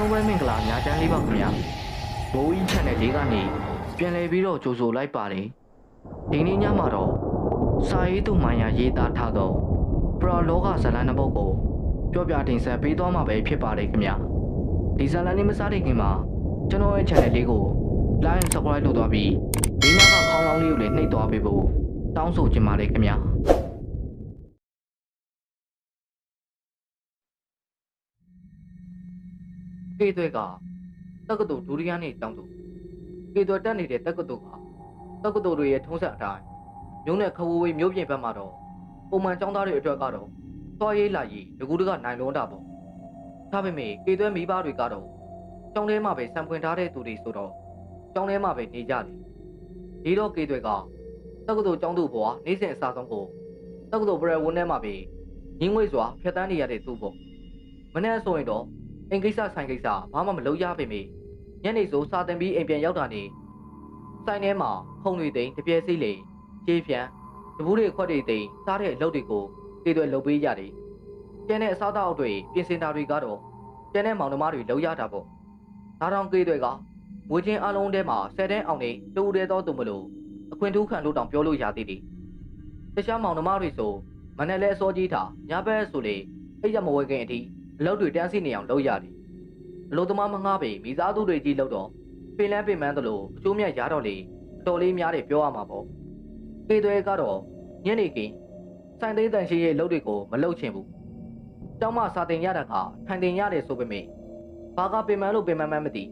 လုံးပဲမင်္ဂလာညာချမ်းလေးပါခင်ဗျာဘိုးကြီး channel လေးကနေပြန်လည်ပြီးတော့ကြိုဆိုလိုက်ပါတယ်ဒီနေ့ညမှာတော့စာရေးသူမှန်ရရေးသားထားသောပရလောကဇာတ်လမ်းတစ်ပုဒ်ကိုပြောပြတင်ဆက်ပေးသွားမှာပဲဖြစ်ပါတယ်ခင်ဗျာဒီဇာတ်လမ်းလေးမစားတဲ့ခင်မှာကျွန်တော်ရဲ့ channel လေးကို like and subscribe လုပ်သွားပြီးဒီညကခေါင်းလောင်းလေးကိုလည်းနှိပ်သွားပေးဖို့တောင်းဆိုချင်ပါတယ်ခင်ဗျာ ကေသွဲကတက္ကသိုလ်ဒုတိယနှစ်ကျောင်းသူကေသွဲတက်နေတဲ့တက္ကသိုလ်ဟာတက္ကသိုလ်တွေရဲ့ထုံးစံအတိုင်းမြို့နယ်ခဝဝေးမြို့ပြင်ဘက်မှာတော့ပုံမှန်ကျောင်းသားတွေအတွက်ကတော့သွားရေးလာရေးတကူတကနိုင်လုံးတာပေါ့ဒါပေမဲ့ကေသွဲမိဘတွေကတော့ကျောင်းထဲမှာပဲစံဖွင့်ထားတဲ့သူတွေဆိုတော့ကျောင်းထဲမှာပဲနေကြတယ်ဒီတော့ကေသွဲကတက္ကသိုလ်ကျောင်းသူဘွားနေစဉ်အစားဆုံးကိုတက္ကသိုလ်ပရဝန်းထဲမှာပဲရင်းငွေစွာဖျက်ဆီးနေရတဲ့သူပေါ့မနေ့ဆိုရင်တော့ အိမ်ကိစ္စဆိုင်ကိစ္စဘာမှမလုပ်ရပေမေညနေဆိုစာတင်ပြီးအိမ်ပြန်ရောက်တာနေဆိုင်ထဲမှာဖုံတွေသိမ်းတပြဲစီးလေကြေးဖြန်တပူးတွေခွက်တွေသိမ်းစားတဲ့အလုပ်တွေကိုတည်သွဲလုပ်ပေးရတယ်ကျန်တဲ့အစားအသောက်တွေပြင်ဆင်တာတွေကတော့ကျန်တဲ့မောင်နှမတွေလုပ်ရတာပေါ့ဒါတောင်ကေးတွေကငွေချင်းအလုံးထဲမှာဆယ်တဲ့အောင်နေတူတဲတော့သူမလို့အခွင့်ထူးခံလို့တောင်ပြောလို့ရသေးတယ်တခြားမောင်နှမတွေဆိုမနဲ့လဲအစောကြီးထားညဘက်ဆိုလေအိပ်ရမဝဲခင်အထိ အလုပ်တွေတန်းစီနေအောင်လုပ်ရတယ်။အလုပ်သမားမငှားပေမိသားစုတွေကြီးလုပ်တော့ပင်လန်းပင်မန်းသလိုအကျိုးမြတ်ရတော့လေအတော်လေးများတယ်ပြောရမှာပေါ့။ကေသွဲကတော့ညနေကင်းစိုင်သိန်းတန်ရှိရဲ့အလုပ်တွေကိုမလုပ်ချင်ဘူး။ကျောင်းမစာတင်ရတာကထိုင်တင်ရတယ်ဆိုပေမဲ့ဘာကပင်မန်းလို့ပင်မန်းမန်းမသိ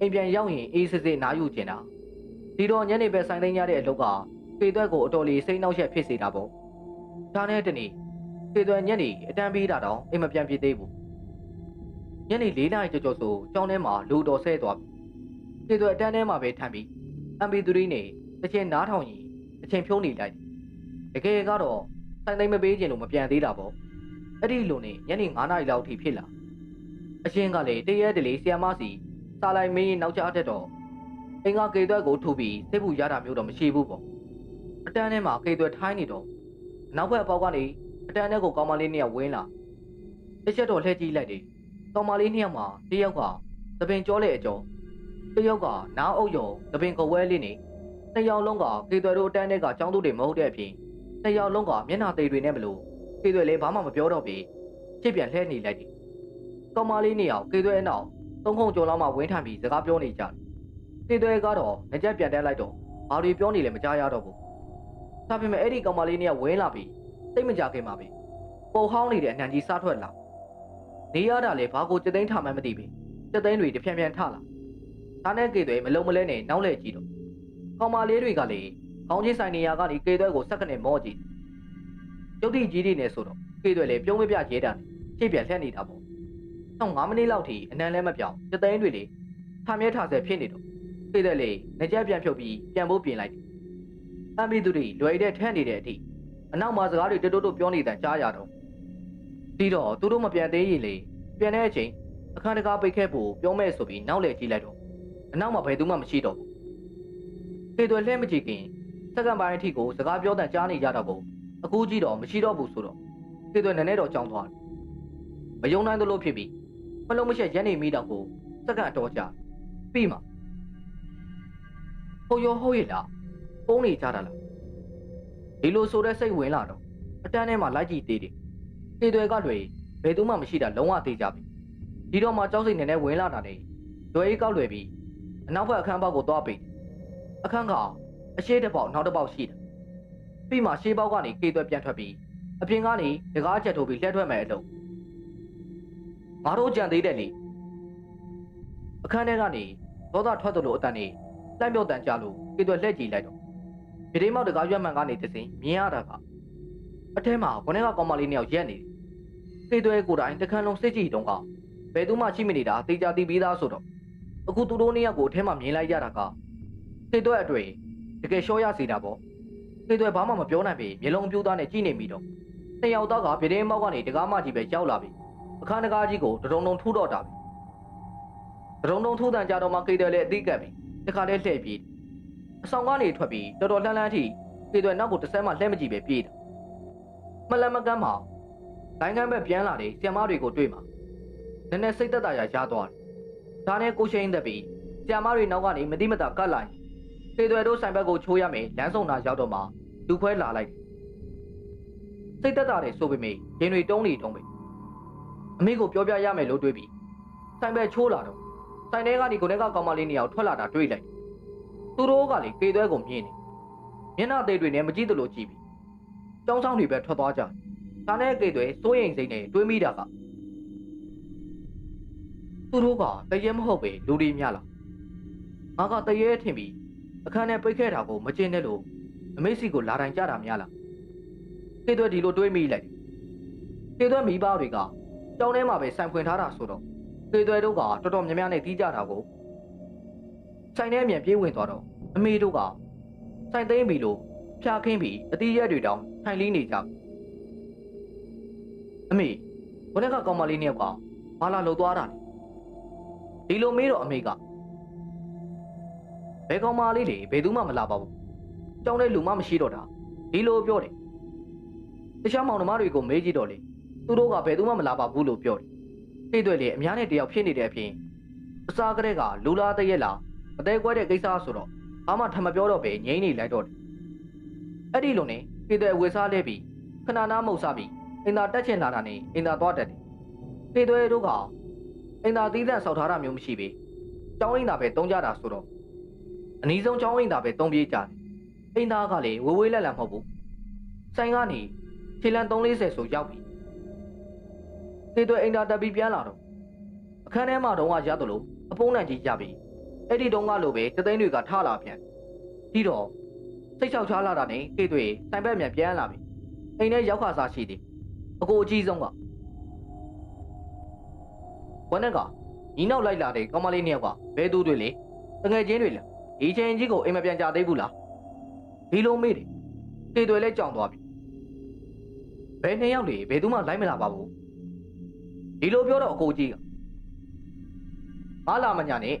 အိမ်ပြန်ရောက်ရင်အေးစစ်စစ်နားယူချင်တာ။ဒီတော့ညနေပဲစိုင်သိန်းရတဲ့အလုပ်ကကေသွဲကိုအတော်လေးစိတ်နှောက်ယှက်ဖြစ်စေတာပေါ့။ဒါနဲ့တနေ့ကေသွဲညနေအတန်းပေးတာတော့အိမ်မပြန်ဖြစ်သေးဘူး။ ညနေ၄နာရီကျော်ကျော်ဆိုကျောင်းထဲမှာလူတော်ဆဲသွားပြီ။ကေသွဲအတန်းထဲမှာပဲထိုင်ပြီး MP3 နဲ့တချင်နားထောင်ရင်အချိန်ဖြုံးနေလိုက်တယ်။တကယ်ကတော့စိုင်းသိမ်းမပေးခြင်းလို့မပြန်သေးတာပေါ့။အဲ့ဒီလိုနဲ့ညနေ9နာရီလောက်ထိဖြစ်လာ။အရှင်ကလည်းတရက်တလေဆီယမစီစားလိုက်မင်းနောက်ကျတဲ့တော့အင်္ဂါကေသွဲကိုထုတ်ပြီးစိတ်ပူရတာမျိုးတော့မရှိဘူးပေါ့။အတန်းထဲမှာကေသွဲထိုင်းနေတော့နောက်ဘက်အပေါက်ကနေအတန်းထဲကိုကောင်မလေးနှစ်ယောက်ဝင်းလာ။တစ်ချက်တော့လှည့်ကြည့်လိုက်တယ်။ ကောင်မလေးနှစ်ယောက်မှာတစ်ယောက်ကသပင်ကြောလေအကျော်တစ်ယောက်ကနားအုပ်ယုံသပင်ကဝဲလေးနေနှစ်ယောက်လုံးကကေသွဲတို့အတန်းထဲကចောင်းသူတွေမဟုတ်တဲ့အပြင်နှစ်ယောက်လုံးကမျက်နှာသေးတွေနဲ့မလို့ကေသွဲလည်းဘာမှမပြောတော့ပြီဖြစ်ပြန်လှည့်နေလိုက်တယ်။ကောင်မလေးနှစ်ယောက်ကေသွဲအနောက်သုံးခုံကျော်လောက်မှဝင်းထန်ပြီးစကားပြောနေကြတယ်။ကေသွဲကတော့ငကြက်ပြန်တက်လိုက်တော့ဘာတွေပြောနေလဲမကြားရတော့ဘူး။ဒါပေမဲ့အဲ့ဒီကောင်မလေးနှစ်ယောက်ဝင်းလာပြီးစိတ်မကြခင်ပါပဲ။ပုံဟောင်းနေတဲ့အနှံကြီးစားထွက်လာ။ နေရတာလေဘာကိုစက်သိန်းထားမှန်းမသိဘူး။စက်သိန်းတွေတဖြန်းဖြန်းထလာ။ဒါနဲ့ကေသွဲမလုံးမလဲနဲ့နောက်လဲကြည့်တော့ကောင်မလေးတွေကလေခေါင်းချင်းဆိုင်နေရာကနေကေသွဲကိုစက္ကနဲ့မော့ကြည့်။ကျုပ်တိကြီးတွေနဲ့ဆိုတော့ကေသွဲလေပြုံးမပြရဲတာနဲ့ရှေ့ပြန်လှည့်နေတာပေါ့။တော့9မိနစ်လောက်ထိအနံလဲမပြောင်းစက်သိန်းတွေလေထားမြဲထားဆဲဖြစ်နေတော့ကေသွဲလေငကြက်ပြန်ဖြုတ်ပြီးပြန်ဖို့ပြင်လိုက်တယ်။အမ်ဘီသူတွေလွယ်တဲ့ထန်းနေတဲ့အထိအနောက်မှာစကားတွေတိုးတိုးတိုးပြောနေတဲ့ကြားရတော့ ပြီးတော့သူတို့မပြန်သေးရင်လေပြန်တဲ့အချိန်အခန်းတကားပိတ်ခဲ့ဖို့ပြောမဲ့ဆိုပြီးနောက်လေကြည့်လိုက်တော့အနောက်မှာဘယ်သူမှမရှိတော့ဘူးခေသွဲလှဲမကြည့်ခင်စက္ကန့်ပိုင်းအထိကိုစကားပြောတဲ့ကြားနေကြတော့ဘူးအခုကြည့်တော့မရှိတော့ဘူးဆိုတော့ခေသွဲနည်းနည်းတော့ကြောင်းသွားတယ်မယုံနိုင်သလိုဖြစ်ပြီးမလုံးမရှက်ရက်နေမိတော့ကိုစက္ကန့်အတော်ကြာပြီးမှဟိုရောဟုတ်ရဲ့လားပုံးနေကြတာလားဒီလိုဆိုတဲ့စိတ်ဝင်လာတော့အတန်းထဲမှာလိုက်ကြည့်သေးတယ် ခေသွဲကတွေဘယ်သူမှမရှိတာလုံးဝသေးကြပြီဒီတော့မှကြောက်စိတ်နဲ့နဲ့ဝင်လာတာနေလွယ်အေးကောက်လွယ်ပြီးအနောက်ဘက်အခန်းပေါက်ကိုသွားပြီးအခန်းကအရှိတစ်ပေါက်နောက်တစ်ပေါက်ရှိတယ်ပြီးမှရှေးပေါက်ကနေကေသွဲပြန်ထွက်ပြီးအပြင်ကနေတကားချက်ထိုးပြီးလှည့်ထွက်မယ်အလုပ်ငါတို့ကြံသေးတယ်လေအခန်းထဲကနေဒေါသထွက်သလိုအတန်နေလိုက်မြောက်တန်ကြလို့ကေသွဲလှည့်ကြည့်လိုက်တော့ဗီဒီမောက်တကားရွက်မှန်ကနေတစင်မြင်ရတာကအထဲမှာခေါင်းထဲကကောင်မလေးနှစ်ယောက်ရက်နေတယ် ကေသွဲကိုယ်တိုင်တခန်းလုံးစစ်ကြည့်တုံးကဘယ်သူမှရှိမနေတာတေချာတီးပြီးသားဆိုတော့အခုသူတို့နှစ်ယောက်ကိုအထဲမှာမြင်လိုက်ရတာကစိတ်သွဲအတွေ့တကယ်ရှော့ရစီတာပေါ့စိတ်သွဲဘာမှမပြောနိုင်ပြီမျက်လုံးပြိုးသားနဲ့ကြည့်နေမိတော့နှစ်ယောက်သားကဗီဒီမောက်ကနေတကားမကြီးပဲရောက်လာပြီအခန်းတကားကြီးကိုတရုံတုံထူတော့တာပဲတရုံတုံထူတန်ကြတော့မှကေတယ်လည်းအသိကပ်ပြီတခါတည်းလှည့်ပြေးအဆောင်ကနေထွက်ပြီးတော်တော်လှမ်းလှမ်းထိကေတယ်နောက်ကိုတစ်ဆဲမှလှည့်မကြည့်ပဲပြေးတာမလန်မကန်းမှာ လိုင်းကန်းပဲပြန်လာတယ်ဆီယမတွေကိုတွေ့မှာနည်းနည်းစိတ်သက်သာရရသွားတယ်ဒါနဲ့ကိုရှိန်သက်ပြီးဆီယမတွေနောက်ကနေမတိမတာကတ်လိုက်ကေသွဲတို့ဆိုင်ဘက်ကိုချိုးရမယ်လမ်းဆောင်တာရောက်တော့မှလူခွဲလာလိုက်တယ်စိတ်သက်သာတယ်ဆိုပေမဲ့ရင်တွေတုံးနေတုံးပဲအမေကိုပြောပြရမယ်လို့တွေးပြီးဆိုင်ဘက်ချိုးလာတော့ဆိုင်ထဲကနေကိုယ်ထဲကကောင်မလေးနှစ်ယောက်ထွက်လာတာတွေးလိုက်သူတို့ကလေကေသွဲကိုမြင်နေမျက်နှာသေးတွေနဲ့မကြည့်သလိုကြည့်ပြီးចောင်းဆောင်တွေပဲထွက်သွားကြတယ် ဒါနဲ့ကေသွဲစိုးရိမ်စိတ်နဲ့တွေးမိတာကသူတို့ကတရေမဟုတ်ပဲလူတွေများလားငါကတရေထင်ပြီးအခန်းထဲပိတ်ခဲ့တာကိုမကျင်တဲ့လို့အမေစီကိုလာတိုင်ကြတာများလားကေသွဲဒီလိုတွေးမိလိုက်တယ်ကေသွဲမိဘတွေကတောင်းထဲမှာပဲဆိုင်ဖွင့်ထားတာဆိုတော့ကေသွဲတို့ကတော်တော်များများနဲ့တီးကြတာကိုဆိုင်ထဲအမြန်ပြေးဝင်သွားတော့အမေတို့ကဆိုင်သိမ်းပြီလို့ဖျားခင်းပြီးအတီးရက်တွေတောင်ထိုင်လီးနေကြ အမေဘယ်နဲ့ကကောင်မလေးနှစ်ယောက်ကဘာလာလှုပ်သွားတာလဲဒီလိုမေးတော့အမေကဘယ်ကောင်မလေးတွေဘယ်သူမှမလာပါဘူးကြောင်းတဲ့လူမှမရှိတော့တာဒီလိုပြောတယ်တခြားမောင်နှမတွေကိုမေးကြည့်တော့လေသူတို့ကဘယ်သူမှမလာပါဘူးလို့ပြောတယ်သိတွေ့လေအများနဲ့တယောက်ဖြစ်နေတဲ့အပြင်အစားကလေးကလူလာတရက်လာအသေးကွဲတဲ့ကိစ္စဆိုတော့ဘာမှထမပြောတော့ပဲငိမ့်နေလိုက်တော့တယ်အဲ့ဒီလိုနဲ့သိတွေ့ဝေစားလဲပြီးခဏနားမုတ်စားပြီး အင်သာတက်ချင်လာတာနဲ့အင်သာသွားတက်တယ်သိတွေ့တို့ကအင်သာသီးသန့်ဆောက်ထားတာမျိုးမရှိပေကျောင်းအင်သာပဲတုံးကြတာဆိုတော့အနည်းဆုံးကျောင်းအင်သာပဲတုံးပြေးကြတယ်အင်သာကလည်းဝေဝေးလက်လက်မဟုတ်ဘူးဆိုင်ကနေခြေလမ်း340ဆိုရောက်ပြီသိတွေ့အင်သာတက်ပြီးပြန်လာတော့အခန်းထဲမှာတော့ကရသလိုအပုံးနံကြီးကြပြီအဲ့ဒီတုန်းကလိုပဲတသိန်းတွေကထလာပြန်ပြီးတော့စိတ်ချောက်ချားလာတာနဲ့သိတွေ့တိုင်ဘက်မြန်ပြန်လာပြီအိမ်ထဲရောက်ခါစားရှိသည် အကိုအကြီးဆုံးကဝနက်ကညီနောက်လိုက်လာတဲ့ကောင်မလေးနှစ်ယောက်ကဘဲသူတွေလေတငယ်ချင်းတွေလေဒီချင်းကြီးကိုအိမ်မပြန်ကြသေးဘူးလားဒီလိုမေးတယ်တေတွေလဲကြောင်သွားပြီဘယ်နှစ်ယောက်လေဘယ်သူမှလိုက်မလာပါဘူးဒီလိုပြောတော့အကိုကြီးကအားလာမညာနဲ့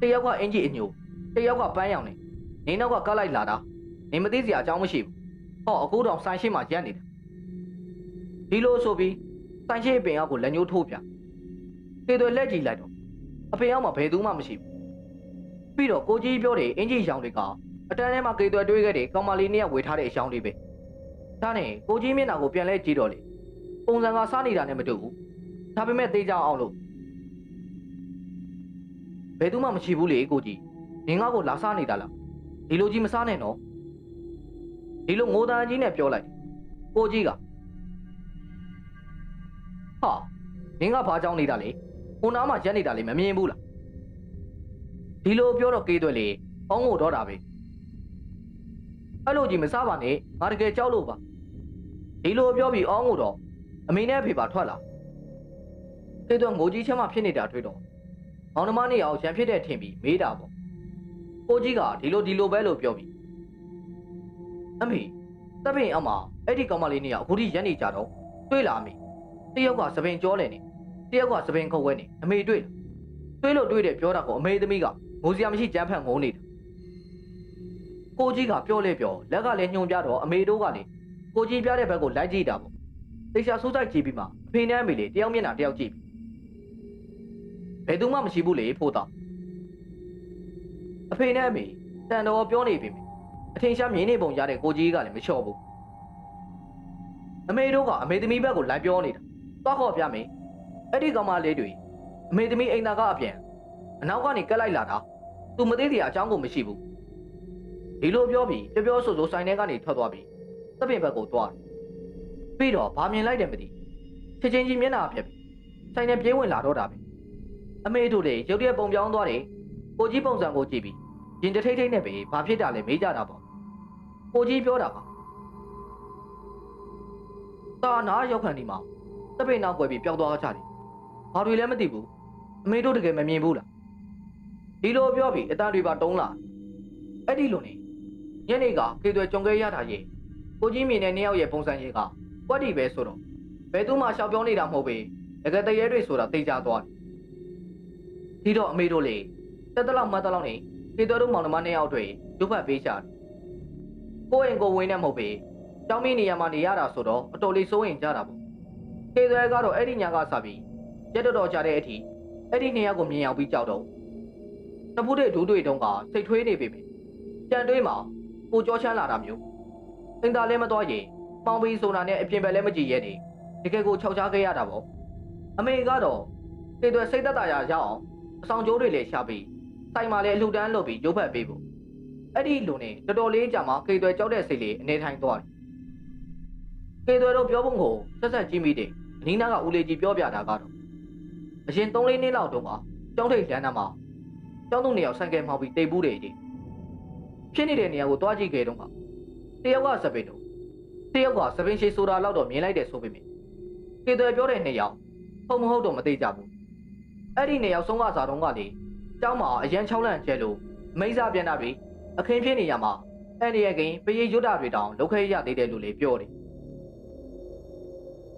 တယောက်ကအင်ဂျီအညိုတယောက်ကပန်းရောင်နေနေနောက်ကကတ်လိုက်လာတာနေမသိစရာအကြောင်းမရှိဘူးဟောအကိုတောင်ဆိုင်ရှိမှရက်နေတာ ဒီလိုဆိုပြီးဆိုင်ရှိပင်အောက်ကိုလက်ညှိုးထိုးပြတေတွေလက်ကြည့်လိုက်တော့အဖေအောက်မှာဘယ်သူမှမရှိဘူးပြီးတော့ကိုကြီးပြောတယ်အင်ဂျီရောင်တွေကအတန်းထဲမှာကေသွဲတွေးခဲ့တယ်ကောင်မလေးနှစ်ယောက်ဝေထားတဲ့အကြောင်းတွေပဲဒါနဲ့ကိုကြီးမျက်နှာကိုပြန်လဲကြည့်တော့လေပုံစံကစားနေတာနဲ့မတူဘူးဒါပေမဲ့သေးကြအောင်လို့ဘယ်သူမှမရှိဘူးလေကိုကြီးနင်ငါ့ကိုလာစားနေတာလားဒီလိုကြီးမစားနဲ့နော်ဒီလိုငိုတန်ကြီးနဲ့ပြောလိုက်ကိုကြီးက ဟာနင်ကဘာကြောင်းနေတာလဲဟိုနားမှာရက်နေတာလေမမြင်ဘူးလားဒီလိုပြောတော့ကေးသွဲလေအောင်းကိုတော့တာပဲအဲ့လိုကြီးမစားပါနဲ့ငါတကယ်ကြောက်လို့ပါဒီလိုပြောပြီးအောင်းကိုတော့အမေနဲ့အဖေပါထွက်လာကေးသွဲငိုကြီးချမ်းမှဖြစ်နေတာတွေ့တော့မောင်နှမနေအောင်ရံဖြစ်တဲ့ထင်ပြီးမေးတာပေါ့ကိုကြီးကဒီလိုဒီလိုပဲလို့ပြောပြီးအမေတပ်ပင်အမအဲ့ဒီကောင်မလေးနေရအခုထိရက်နေကြတော့တွေ့လားအမေ တယောက်ကသပင်ကြောလဲနေတယောက်ကသပင်ခုတ်ဝဲနေအမေတွေ့လားတွေ့လို့တွေ့တယ်ပြောတာကိုအမေသမီးကငိုစရာမရှိကြမ်းဖက်ငုံနေတာကိုကြီးကပြောလဲပြောလက်ကလည်းညှုံပြတော့အမေတို့ကလည်းကိုကြီးပြတဲ့ဘက်ကိုလိုက်ကြည့်တာပေါ့တေချာဆိုးစိုက်ကြည့်ပြီးမှအဖေနဲ့အမေလေးတယောက်မျက်နှာတယောက်ကြည့်ဘယ်သူမှမရှိဘူးလေဖို့တော့အဖေနဲ့အမေတန်တော်ပြောနေပြီမယ်အထင်ရှားမြင်နေပုံရတဲ့ကိုကြီးကလည်းမလျှော့ဘူးအမေတို့ကအမေသမီးဘက်ကိုလိုက်ပြောနေတာ သွားခေါ်ပြမယ်အဲ့ဒီကောင်မလေးတွေအမေသမီးအိမ်သားကအပြန်အနောက်ကနေကက်လိုက်လာတာသူမသိတဲ့အကြောင်းကိုမရှိဘူးဒီလိုပြောပြီးပြောပြောဆိုဆိုဆိုင်ထဲကနေထွက်သွားပြီးသပင်ဘက်ကိုသွားတယ်ပြီးတော့ဗာမြင်လိုက်တယ်မသိချက်ချင်းကြီးမျက်နှာပြက်ပြီးဆိုင်ထဲပြေးဝင်လာတော့တာပဲအမေတို့လေရုတ်တရက်ပုံပြောင်းသွားတယ်ကိုကြီးပုံစံကိုကြည့်ပြီးရင်တထိတ်ထိတ်နဲ့ပဲဘာဖြစ်တာလဲမေးကြတာပေါ့ကိုကြီးပြောတာပါတာနာရောက်ခံဒီမှာ တပိတ်နောက်ွယ်ပြီးပျောက်သွားကြတယ်ဘာတွေလဲမသိဘူးအမေတို့တကယ်မမြင်ဘူးလားဒီလိုပြောပြီးအတန်တွေပါတုံးလာအဲ့ဒီလိုနေညနေကခေသွဲကြုံခဲ့ရတာရဲ့ကိုကြီးမြင်တဲ့နှစ်ယောက်ရဲ့ပုံစံရဲ့ကကွက်တီပဲဆိုတော့ဘယ်သူမှရှောက်ပြောနေတာမဟုတ်ပဲတကယ်တရေတွေဆိုတာသိကြသွားတယ်ဒီတော့အမေတို့လေတက်တလောက်မတ်တလောက်နေခေသွဲတို့မောင်နှမနှစ်ယောက်တွေရုပ်ဖတ်ပေးချတယ်ကိုယ့်အိမ်ကိုဝင်နေမဟုတ်ပဲကျောင်းမင်းနေရာမှာနေရတာဆိုတော့အတော်လေးစိုးရင်ကြတာပေါ့ ခေသွဲကတော့အဲ့ဒီညာကစပြီးရက်တော်တော်ကြတဲ့အထိအဲ့ဒီနှစ်ယောက်ကိုမြင်အောင်ပြီးကြောက်တော့တပုတ်တဲ့ဒူးတွေတုံးကစိတ်ထွေးနေပြီပဲကြံတွေးမှာကိုကြောချမ်းလာတာမျိုးအင်တာလည်းမတော်ရင်ပေါင်ပြီးဆိုတာနဲ့အပြင်ဘက်လည်းမကြည့်ရဲနေတကယ်ကိုခြောက်ချားခဲ့ရတာပေါ့အမေကတော့တေသွဲစိတ်သက်သာရရအောင်အဆောင်ကျိုးတွေလည်းရှာပြီးစိုက်မှာလည်းအလှူဒန်းလုပ်ပြီးရုပ်ဖက်ပေးဖို့အဲ့ဒီလူနဲ့တော်တော်လေးကြာမှကေသွဲကြောက်တဲ့စိတ်လေးအနေထိုင်သွားတယ်ကေသွဲတို့ပြောပုံကိုဆက်ဆက်ကြည့်မိတယ်အ နီးနားကဦးလေးကြီးပြောပြတာကတော့အရင်3-4နှစ်လောက်တုန်းကကျောင်းထိပ်လမ်းနာမှာကျောင်းသူနှစ်ယောက်ဆိုင်ကယ်မှောက်ပြီးတိတ်ဘူးတယ်ကြီးဖြစ်နေတဲ့နေရာကိုတွားကြည့်ခဲ့တော့ကတယောက်ကစပင်းတို့တယောက်ကစပင်းရှိဆိုတာလောက်တော့မြင်လိုက်တယ်ဆိုပေမဲ့ကေသွဲပြောတဲ့နှစ်ယောက်ဟုတ်မဟုတ်တော့မသိကြဘူးအဲ့ဒီနှစ်ယောက်ဆုံးကစားတော့ကလေကျောင်းမှာအရန်ချောင်းလန့်ကျဲလို့မိစ္ဆာပြန်တာတွေအခင်းဖြစ်နေရမှာအဲ့ဒီရဲ့ကင်ပရိရွတ်တာတွေတောင်လောက်ခဲရသေးတယ်လို့လေပြောတယ်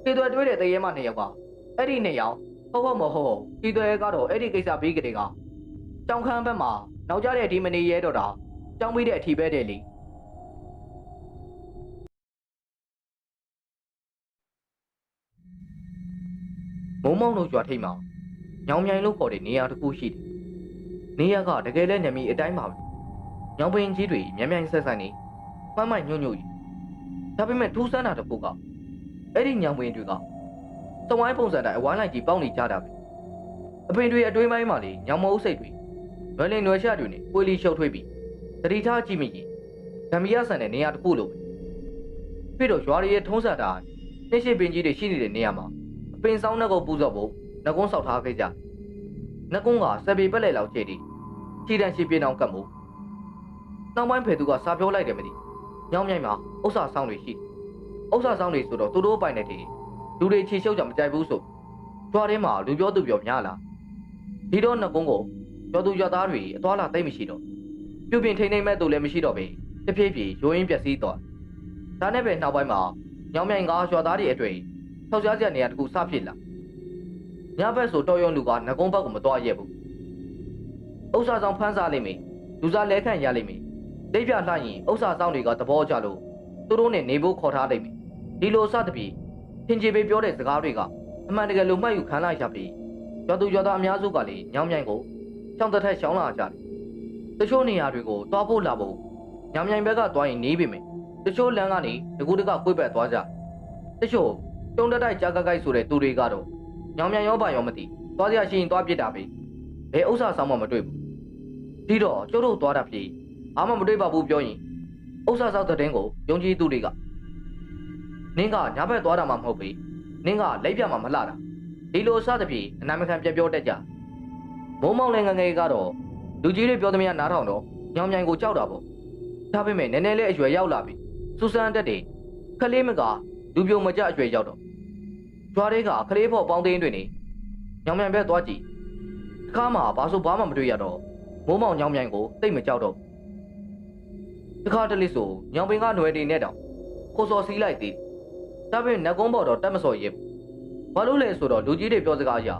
ကေသွဲတွေးတဲ့တရေမနှစ်ယောက်ကအဲ့ဒီနှစ်ယောက်ဟုတ်ဟုတ်မဟုတ်ကေသွဲကတော့အဲ့ဒီကိစ္စပြီးကြတဲ့ကကျောင်းခန်းဘက်မှာနောက်ကြတဲ့ဒီမနေရဲတော့တာကျောင်းပြီးတဲ့အထီးပဲတယ်လေမုံမောင်တို့ကြွားထိတ်မှာညောင်မြိုင်လို့ခေါ်တဲ့နေရာတစ်ခုရှိတယ်။နေရာကတကယ်လဲညမီအတိုင်းပါပဲ။ညောင်ပင်ကြီးတွေမြန်မြန်ဆက်ဆက်နေမှတ်မှညွန့်ညွန့်ကြီး။ဒါပေမဲ့ထူးဆန်းတာတစ်ခုက အဲ့ဒီညောင်ပင်တွေကသဝိုင်းပုံစံတိုင်းအဝိုင်းလိုက်ကြီးပေါက်နေကြတာပဲ။အပင်တွေအတွင်းပိုင်းမှာလေညောင်မအုပ်စိတ်တွေနွယ်လင်နွယ်ရှတွေနဲ့ပွေလီရှုပ်ထွေးပြီးတတိထားကြည့်မိရင်ဓမ္မရဆန်တဲ့နေရာတစ်ခုလိုပဲ။ပြီးတော့ရွာတွေရဲ့ထုံးစံတာနှိရှိပင်ကြီးတွေရှိနေတဲ့နေရာမှာအပင်ဆောင်နှက်ကိုပူဇော်ဖို့နှကုံးဆောက်ထားခဲ့ကြ။နှကုံးကစပေပက်လက်လောက်ကျဲတီခြေတန်းရှိပြင်းအောင်ကတ်မှု။နောက်ပိုင်းဖေသူကစာပြောလိုက်တယ်မသိ။ညောင်းမြိုင်မှာဥစ္စာဆောင်တွေရှိတယ်။ ဥစ္စာဆောင်တွေဆိုတော့သူတို့ပိုင်တဲ့တည်းလူတွေခြေရှုပ်ကြမကြိုက်ဘူးဆို။ကြွားထဲမှာလူပြောသူပြောများလာ။ဒီတော့နှကုံးကိုကျော်သူကျော်သားတွေအသွားလာသိမ့်မရှိတော့။ပြုတ်ပြင်ထိန်ထိန်မဲ့သူလည်းမရှိတော့ပဲ။တဖြည်းဖြည်းရိုးရင်းပျက်စီးသွား။ဒါနဲ့ပဲနောက်ပိုင်းမှာညောင်မြိုင်ကရွာသားတွေအတွေ့ထောက်ရှားစရာနေရာတခုစဖြစ်လာညဘက်ဆိုတော်ရုံလူကငကုံးဘက်ကိုမတော်ရဘူးဥစ္စာဆောင်ဖန်းစားလိမ့်မယ်လူစားလဲခန့်ရလိမ့်မယ်ဒိတ်ပြလှရင်ဥစ္စာဆောင်တွေကသဘောကျလို့ သူတို့နဲ့နေဖို့ခေါ်ထားလိမ့်မယ်ဒီလိုစသဖြင့်သင်္ချေပေးပြောတဲ့စကားတွေကအမှန်တကယ်လို့မှတ်ယူခံလိုက်ရပြီးရွာသူရွာသားအများစုကလည်းညောင်မြိုင်ကိုရှောင်းသက်ထက်ရှောင်းလာကြတယ်တချို့နေရာတွေကိုတွားဖို့လာဖို့ညောင်မြိုင်ဘက်ကတွားရင်နေပြီမယ်တချို့လမ်းကနေတကူတကကွေ့ပတ်သွားကြတချို့တုံးတက်တိုက်ကြာကကိုက်ဆိုတဲ့သူတွေကတော့ညောင်မြန်ရောပါရောမသိသွားစရာရှိရင်သွားပြစ်တာပဲဘယ်ဥစ္စာဆောင်မှမတွေ့ဘူးပြီးတော့ကျုပ်တို့သွားတာဖြစ်အားမမတွေ့ပါဘူးပြောရင် ဥစ္စာဆောင်တဲ့တင်းကိုယုံကြည်သူတွေကနင်းကညာဘက်သွားတာမှမဟုတ်ပေနင်းကလက်ပြမှာမလှတာဒီလိုစသဖြင့်အနာမခံပြပြောတတ်ကြမိုးမောင်လည်းငငယ်ကတော့လူကြီးတွေပြောသမျှနားထောင်တော့ညောင်မြိုင်ကိုကြောက်တာပေါ့ဒါပေမဲ့နည်းနည်းလေးအရွယ်ရောက်လာပြီစူဆန်တက်တယ်ခလေးမကလူပြုံမကြအရွယ်ရောက်တော့ကြွားတွေကခလေးဖို့ပေါင်းသိန်းတွေနေညောင်မြိုင်ဘက်သွားကြည့်အခါမှာဘာဆိုဘာမှမတွေ့ရတော့မိုးမောင်ညောင်မြိုင်ကိုတိတ်မကြောက်တော့ တခါတလေဆိုညောင်ပင်ကຫນွယ်တွေနဲ့တောင်ကိုစော်စီးလိုက်သေးဒါပေမဲ့နကုံးပေါ်တော့တက်မစော်ရဲဘာလို့လဲဆိုတော့လူကြီးတွေပြောစကားအရ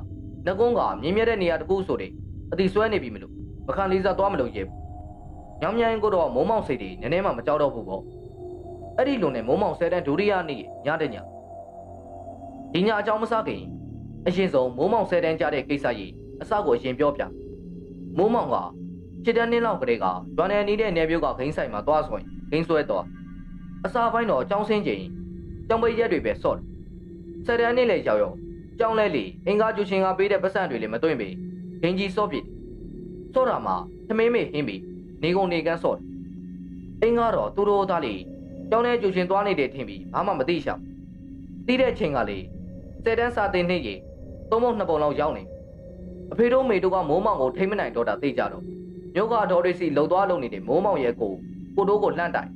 နကုံးကမြင်းမြဲတဲ့နေရာတကူဆိုတဲ့အတိဆွဲနေပြီမလို့မခံလေးစားသွားမလို့ရဲညောင်မြိုင်ကိုတော့မိုးမောင်စိတ်တွေနည်းနည်းမှမကြောက်တော့ဘူးပေါ့အဲ့ဒီလိုနဲ့မိုးမောင်ဆယ်တန်းဒုတိယနေ့ညတဲ့ညဒီညအကြောင်းမစားခင်အရင်ဆုံးမိုးမောင်ဆယ်တန်းကြတဲ့ကိစ္စကြီးအစကိုအရင်ပြောပြမိုးမောင်က ခြေတန်းနှင်းလောက်ကလေးကရွာနယ်နီးတဲ့နယ်ပြုတ်ကဂိမ်းဆိုင်မှာသွားဆိုရင်ဂိမ်းဆွဲသွားအစာပိုင်းတော့အကြောင်းစင်းချိန်ကြောင်ပိတ်ရက်တွေပဲဆော့တယ်ဆယ်တန်းနေ့လေရောက်ရောက်ကြောင်းလဲလေအင်္ဂါကျူရှင်ကပေးတဲ့ပတ်စံတွေလည်းမသွင်းပေဂိမ်းကြီးဆော့ပြစ်ဆော့တာမှာသမင်းမေဟင်းပြီးနေကုန်နေကန်းဆော့တယ်အင်္ဂါတော့သူတို့သားလေးကျောင်းထဲကျူရှင်သွားနေတယ်ထင်ပြီးဘာမှမသိရှာသိတဲ့ချိန်ကလေးဆယ်တန်းစာတင်နေရင်သုံးပုံနှစ်ပုံလောက်ရောက်နေအဖေတို့မေတို့ကမိုးမောင်ကိုထိမ့်မနိုင်တော့တာသိကြတော့ မြို့ကဒေါ်တွေစီလှုပ်သွားလုံနေတဲ့မိုးမောင်ရဲ့ကိုကိုတို့ကိုလှန့်တိုင်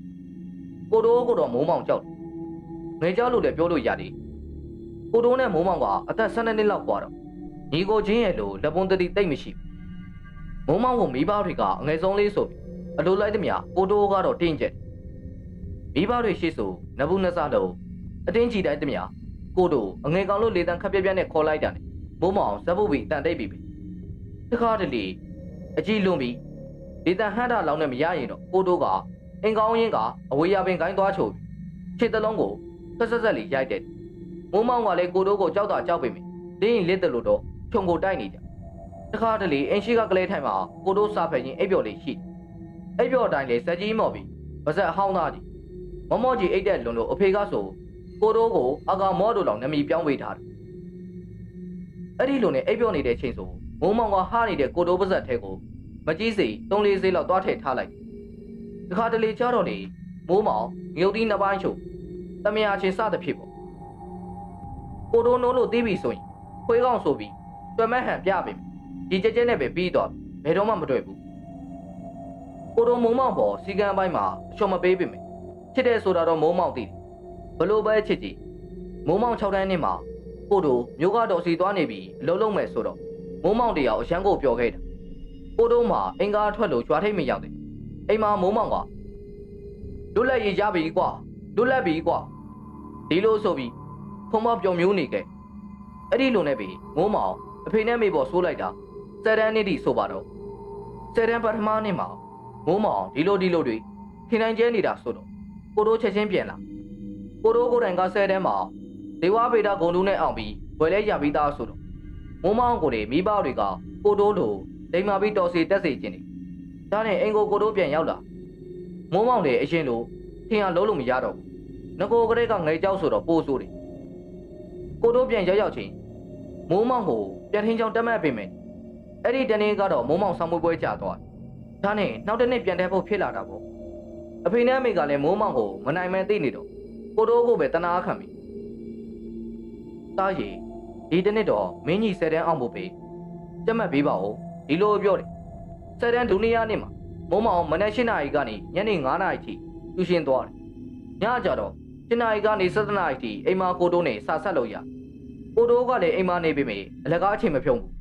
ကိုတို့ကိုတော့မိုးမောင်ကြောက်ငယ်ကြောက်လို့လည်းပြောလို့ရတယ်ကိုတို့နဲ့မိုးမောင်ကအသက်12နှစ်လောက်กว่าတော့ညီကိုချင်းရဲ့လိုလက်ပွန်းတတိတိတ်မရှိမိုးမောင်ကိုမိဘတွေကအငယ်ဆုံးလေးဆိုပြီးအလိုလိုက်သမျှကိုတို့ကတော့တင်းကျက်မိဘတွေရှိဆိုနဘူးနစားလုံးအတင်းချီတိုင်းသမျှကိုတို့အငယ်ကောင်လို့လေတန်းခက်ပြက်ပြက်နဲ့ခေါ်လိုက်တာနဲ့မိုးမောင်ဇက်ပုတ်ပြီးတန်တိတ်ပြီးပြီတခါတလေအကြည့်လွန်ပြီး လေတန်းဟန်တာလောင်းနဲ့မရရင်တော့ကိုတို့ကအင်ကောင်းရင်းကအဝေးရပင်ခိုင်းသွားချိုပြီးခြေတလုံးကိုဆက်ဆက်ဆက်လေးရိုက်တယ်မိုးမောင်ကလည်းကိုတို့ကိုကြောက်တာကြောက်ပေမယ့်လင်းရင်လက်တလို့တော့ခြုံကိုတိုက်နေကြတခါတလေအင်ရှိကကလေးထိုင်မှာကိုတို့စားဖယ်ချင်းအိပ်ပျော်လေးရှိတယ်အိပ်ပျော်အတိုင်းလေစက်ကြီးမော်ပြီးပါဇက်အဟောင်းသားကြီးမမော့ကြီးအိတ်တဲ့လွန်လို့အဖေကဆိုကိုတို့ကိုအကောင်မော့တို့လောင်နမီပြောင်းပေးထားတယ်အဲ့ဒီလိုနဲ့အိပ်ပျော်နေတဲ့ချိန်ဆိုမိုးမောင်ကဟားနေတဲ့ကိုတို့ပါဇက်ထဲကို မကြီးစိ3လေးစိလောက်သွားထည့်ထားလိုက်တခါတလေကြတော့လေမိုးမောင်ငုတ်တီးနှစ်ပိုင်းချုပ်တမယာချင်းစသဖြစ်ပေါ့ကိုတို့နိုးလို့တီးပြီဆိုရင်ခွေးကောင်းဆိုပြီးတွယ်မဟန်ပြပေးမယ်ဒီကြက်ကြက်နဲ့ပဲပြီးတော့ဘယ်တော့မှမတွေ့ဘူးကိုတို့မိုးမောင်ပေါ်စီကံပိုင်းမှာအချော်မပေးပေးမယ်ချစ်တယ်ဆိုတာတော့မိုးမောင်သိတယ်ဘလို့ပဲချစ်ကြည့်မိုးမောင်6တန်းနှစ်မှာကိုတို့မျိုးကားတော်စီသွားနေပြီအလုံးလုံးမဲ့ဆိုတော့မိုးမောင်တရားအရန်ကိုပြောခဲ့တာ ကိုတို့မှာအင်္ဂါထွက်လို့ကြွားထိတ်မရောက်တယ်အိမ်မှာမိုးမောင်ကလွတ်လပ်ရေးရပြီကွာလွတ်လပ်ပြီကွာဒီလိုဆိုပြီးဖုံမပြောမျိုးနေခဲ့အဲ့ဒီလိုနဲ့ပြီမိုးမောင်အဖေနဲ့မေပေါ်ဆိုးလိုက်တာစက်တန်းနေ့တိဆိုပါတော့စက်တန်းပထမနေ့မှာမိုးမောင်ဒီလိုဒီလိုတွေခင်းနိုင်ကျဲနေတာဆိုတော့ကိုတို့ချက်ချင်းပြန်လာကိုတို့ကိုယ်တိုင်ကစက်တန်းမှာဒေဝဗေဒဂုံတူးနဲ့အောင်ပြီးဝယ်လဲရပြီးသားဆိုတော့မိုးမောင်ကိုတွေမိဘတွေကကိုတို့လို ဒိမ်မာပြီးတော်စီတက်စီခြင်းနေဒါနဲ့အင်ကိုကိုတို့ပြန်ရောက်လာမိုးမောင်တွေအရင်လိုထင်ရလုံးလို့မရတော့ဘူးငကိုကလေးကငယ်ကြောက်ဆိုတော့ပိုးဆိုးတယ်ကိုတို့ပြန်ရောက်ရောက်ချင်းမိုးမောင်ကိုပြန်ထင်းချောင်းတက်မှတ်ပေးမယ်အဲ့ဒီတနေ့ကတော့မိုးမောင်ဆောင်မွေးပွဲကြာသွားဒါနဲ့နောက်တစ်နေ့ပြန်တဲ့ဖို့ဖြစ်လာတာပေါ့အဖေနဲ့အမေကလည်းမိုးမောင်ကိုမနိုင်မဲသိနေတော့ကိုတို့ကိုပဲတနာခံပြီတားရီဒီတနေ့တော့မင်းကြီးဆယ်တန်းအောင်ဖို့ပဲတက်မှတ်ပေးပါဦး ဒီလိုပြောတယ်ဆယ်တန်းဒုနီယာနေ့မှာမိုးမောင်မနက်၈နာရီကနေညနေ9နာရီထိကျူရှင်သွားတယ်ညကြတော့၈နာရီကနေ7နာရီထိအိမ်မာကိုတို့နဲ့စာဆက်လို့ရကိုတို့ကလည်းအိမ်မာနေပြီမေအလကားအချိန်မဖြုံးဘူး